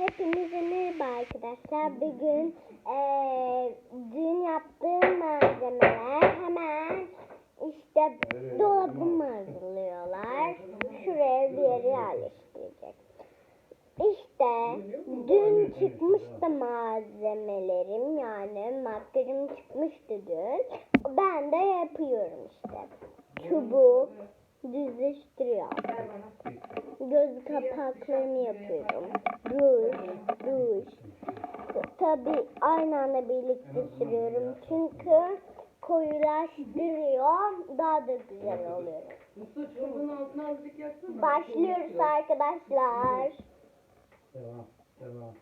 Hepinize merhaba arkadaşlar. Bugün eee dün yaptığım malzemeler hemen işte dolabımı hazırlıyorlar. Şuraya bir yere yerleştirecek. İşte dün çıkmıştı malzemelerim yani makyajım çıkmıştı dün. Ben de yapıyorum işte. Çubuğu düzleştiriyorum. Göz kapaklarını yapıyorum. Ruj, ruj. Tabi aynı anda birlikte sürüyorum çünkü koyulaştırıyor. Daha da güzel oluyor. Başlıyoruz arkadaşlar. Devam, devam,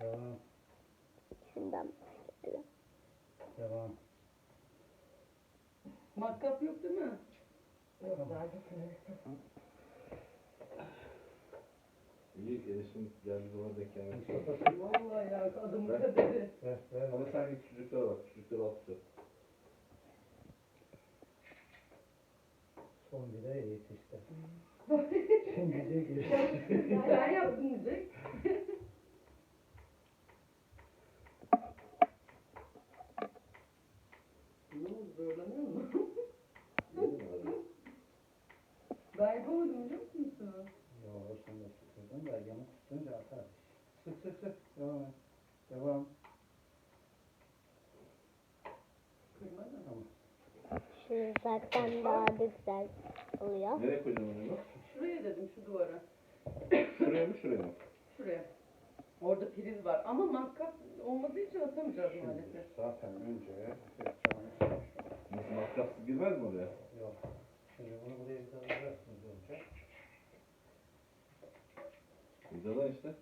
devam, Şundan başlayalım. devam. Matkap yok değil mi? Yok daha İyi gelişim geldiği zaman gelmiş. Mustafa Vallahi ya adamın kaderi. Ama sanki küçücükler var. Küçücükler attı. Son bir de yetişti. Şimdi de gir. Sen yaptın diyecek. Ne oldu zorlanıyor mu? Ben yapamadım biliyor musun Mustafa? Yo, sen de da yamuk tutunca atar. Sık sık sık. Devam et. Devam. Kırmadan. Tamam. Şimdi zaten daha da güzel oluyor. Nereye koyacağım onu? Şuraya dedim şu duvara. Şuraya mı şuraya mı? Şuraya. Orada priz var ama matkap olmadığı için atamayacağız maalesef. Şimdi zaten önce yapacağımız Nasıl matkapsız girmez mi oraya? yok. Şimdi bunu buraya bir alacaksınız önce. Vidadan işte.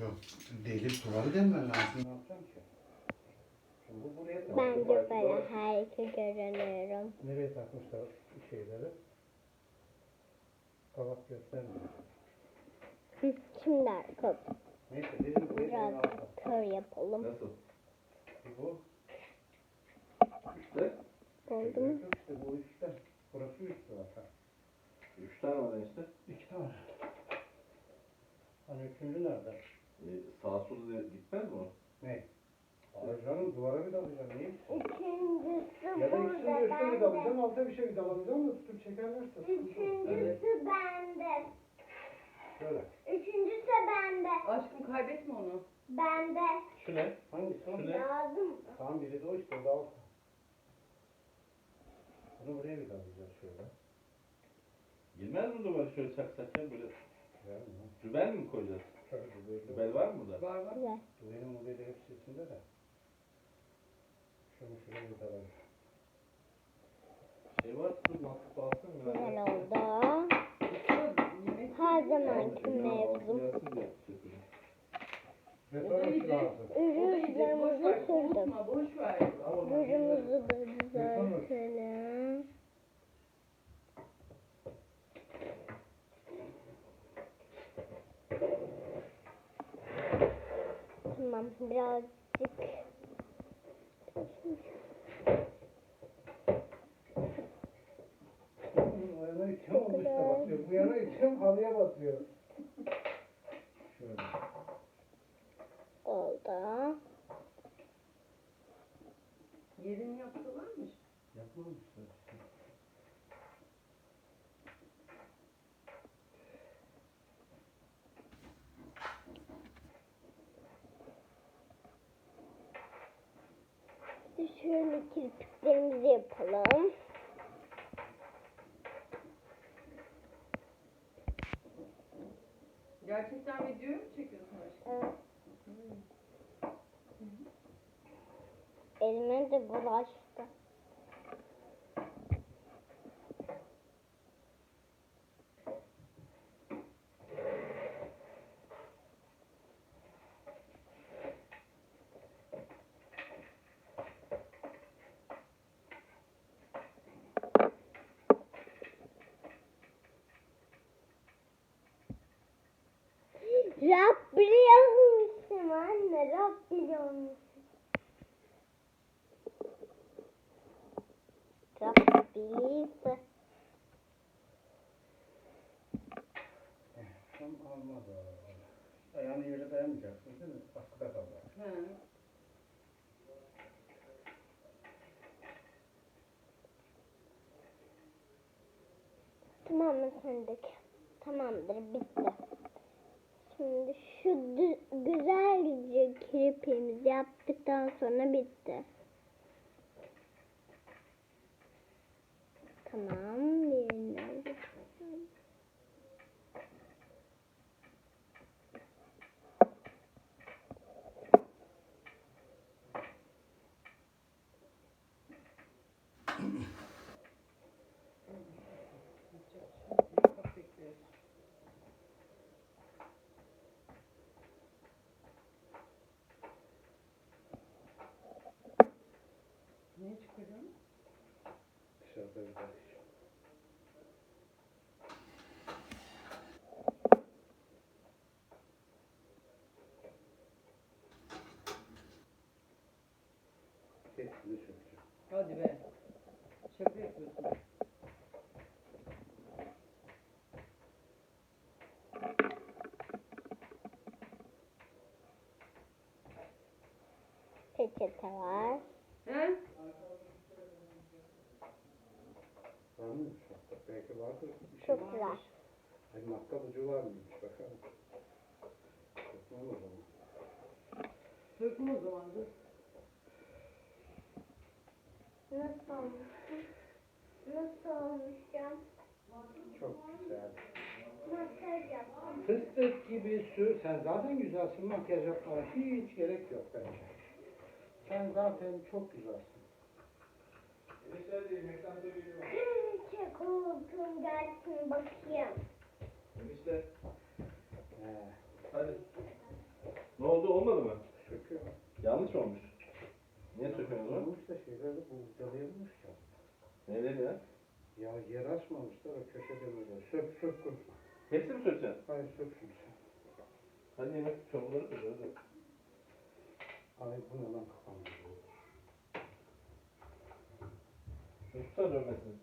Yok. Delip duvarı delmen lazım. Ne yapacağım ki? Şimdi bu buraya tak. Ben de böyle harika görünüyorum. Nereye takmışlar şeyleri? Kavak göstermiyor. Hı, Şimdi arka Neyse dedim buraya biraz ben aldım. kör yapalım. Nasıl? Bu İşte. Oldu mu? Yok işte bu işte. Burası üstü zaten. Üç tane var işte. İki tane. Hani üçüncü nerede? E, sağa sola gitmez mi o? Ne? Hayır canım duvara bir dalacağım. Niye? Üçüncüsü Ya da ikisini burada üstüne bende. dalacağım. Alta bir şey dalacağım da tutup çekerlerse. sıkıntı yok. Üçüncüsü bende. Şöyle. Üçüncüsü bende. Aşkım kaybetme onu. Bende. Şu ne? Hangisi o? Şu ne? Lazım. Tamam biri de o işte o da alta. Bunu buraya bir dalacağız şöyle. Girmez mi duvar şöyle çaksak ya böyle? Güzel mi? Koyacağız? Rübel var mı burada? Var var. Güzel. Benim bu böyle hepsi içinde de. Şunu şuraya bir dalalım. Şey var dur mantık alsın mı? Güzel oldu. Her zamanki mevzum. Ve O sonra da şu yiyecek. lazım. O da yiyecek. Boş Ürünlerimizi ver. sürdüm. Konuşma. Boş ver. Rujumuzu da düzeltelim. Tamam birazcık Bu yana içim olmuş da batıyor. Bu yana içim halıya batıyor. Şöyle. oldu. Yerini yaptılarmış. Yapmamışlar şöyle kirpiklerimizi yapalım. Gerçekten videoyu mu çekiyorsun aşkım? Evet. Elime de bulaştı. Rab biliyormuşum. Rab bilirse. Tam almadı. Ayağını yere dayamayacaksın değil mi? Askıda kalacak. He. Tamam mı sandık? Tamamdır bitti. Şimdi şu dü- kirpimizi yaptıktan sonra bitti. Tamam yerine aldık. Çok bekliyoruz. Ne çıkarıyorsun? Dışarıda bir bak. Hepsini sökeceğim. Hadi be. Şaka yapıyorsun. Peçete var. He? Var mıymış hatta? Belki vardır. Bir şey Çok güzel. Ay matkap ucu var mıymış bakalım. Sökmem o zaman. Sökme o zaman dur. Nasıl olmuş? Nasıl olmuş ya? Çok güzel. Masaj yaptım. Fıstık gibi sür. Sen zaten güzelsin. Makyaj yapmana hiç gerek yok bence. Sen zaten çok güzelsin. Çek oldum gelsin bakayım. Enişte. He, Hadi. Ne oldu olmadı mı? söküyor. Yanlış mı olmuş? Niye söküyorsun o zaman? Olmuş da bulcalıyormuş ya. Neleri ya? Ya yer açmamışlar o köşede böyle. Sök sök sök. Hepsini mi sökeceksin? Hayır sök şunu sen. Hadi yemek çamurları sök hadi. Ay bu ne lan kafamda. Şunu tutsana dönmesin.